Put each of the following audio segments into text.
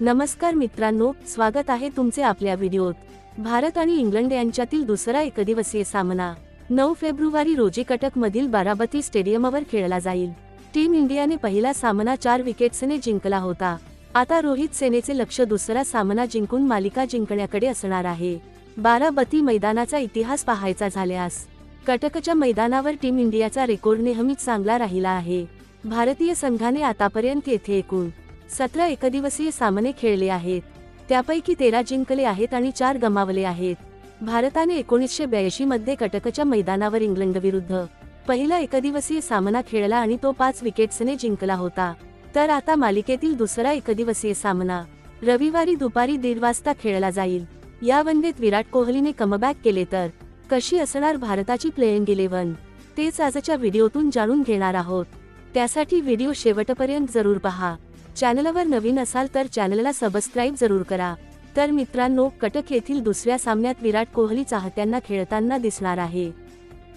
नमस्कार मित्रांनो स्वागत आहे तुमचे आपल्या व्हिडिओत. भारत आणि इंग्लंड यांच्यातील दुसरा एकदिवसीय सामना. नऊ फेब्रुवारी रोजी कटकमधील बाराबती स्टेडियमवर खेळला जाईल. टीम इंडियाने पहिला सामना चार विकेट्सने जिंकला होता. आता रोहित सेनेचे लक्ष दुसरा सामना जिंकून मालिका जिंकण्याकडे असणार आहे. बाराबती मैदानाचा इतिहास पाहायचा झाल्यास कटकच्या मैदानावर टीम इंडियाचा रेकॉर्ड नेहमीच चांगला राहिला आहे. भारतीय संघाने आतापर्यंत येथे एकूण सतरा एकदिवसीय सामने खेळले आहेत. त्यापैकी तेरा जिंकले आहेत आणि चार गमावले आहेत. भारताने एकोणीसशे ब्याऐंशी मध्ये कटकच्या मैदानावर इंग्लंड विरुद्ध पहिला एकदिवसीय सामना खेळला आणि तो पाच विकेट्सने जिंकला होता. तर आता मालिकेतील दुसरा एकदिवसीय सामना. रविवारी दुपारी दीड वाजता खेळला जाईल. या वनडेत विराट कोहलीने कमबॅक केले तर कशी असणार भारताची प्लेइंग इलेव्हन? तेच आजच्या व्हिडिओतून जाणून घेणार आहोत. त्यासाठी व्हिडिओ शेवटपर्यंत जरूर पहा. चॅनलवर नवीन असाल तर चॅनलला सबस्क्राईब जरूर करा. तर मित्रांनो कटक येथील दुसऱ्या सामन्यात विराट कोहली चाहत्यांना खेळताना दिसणार आहे.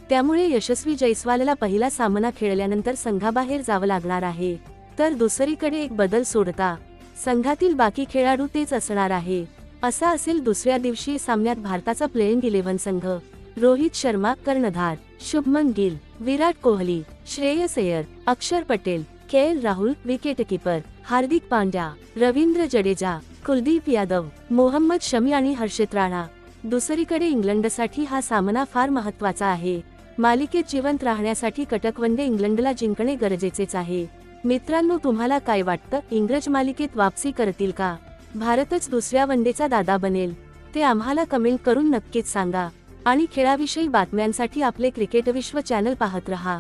त्यामुळे यशस्वी जैस्वालला पहिला सामना खेळल्यानंतर संघाबाहेर जावं लागणार आहे. तर दुसरीकडे एक बदल सोडता. संघातील बाकी खेळाडू तेच असणार आहे. असा असेल दुसऱ्या दिवशी सामन्यात भारताचा प्लेइंग इलेव्हन संघ. रोहित शर्मा कर्णधार. Shubman Gill Virat Kohli Shreyas Iyer Axar Patel K L Rahul wicketkeeper Hardik Pandya Ravindra Jadeja Kuldeep Yadav Mohammed Shami आणि हर्षित राणा दुसरीकडे इंग्लंडसाठी हा सामना फार महत्त्वाचा आहे. मालिकेत जिवंत राहण्यासाठी कटक वनडे इंग्लंडला जिंकणे गरजेचेच आहे. मित्रांनो तुम्हाला काय वाटतं? इंग्रज मालिकेत वापसी करतील का? भारतच दुसऱ्या वनडेचा दादा बनेल. ते आम्हाला कमेंट करून नक्कीच सांगा. आणि खेळाविषयी बातम्यांसाठी आपले क्रिकेट विश्व चॅनल पाहत रहा.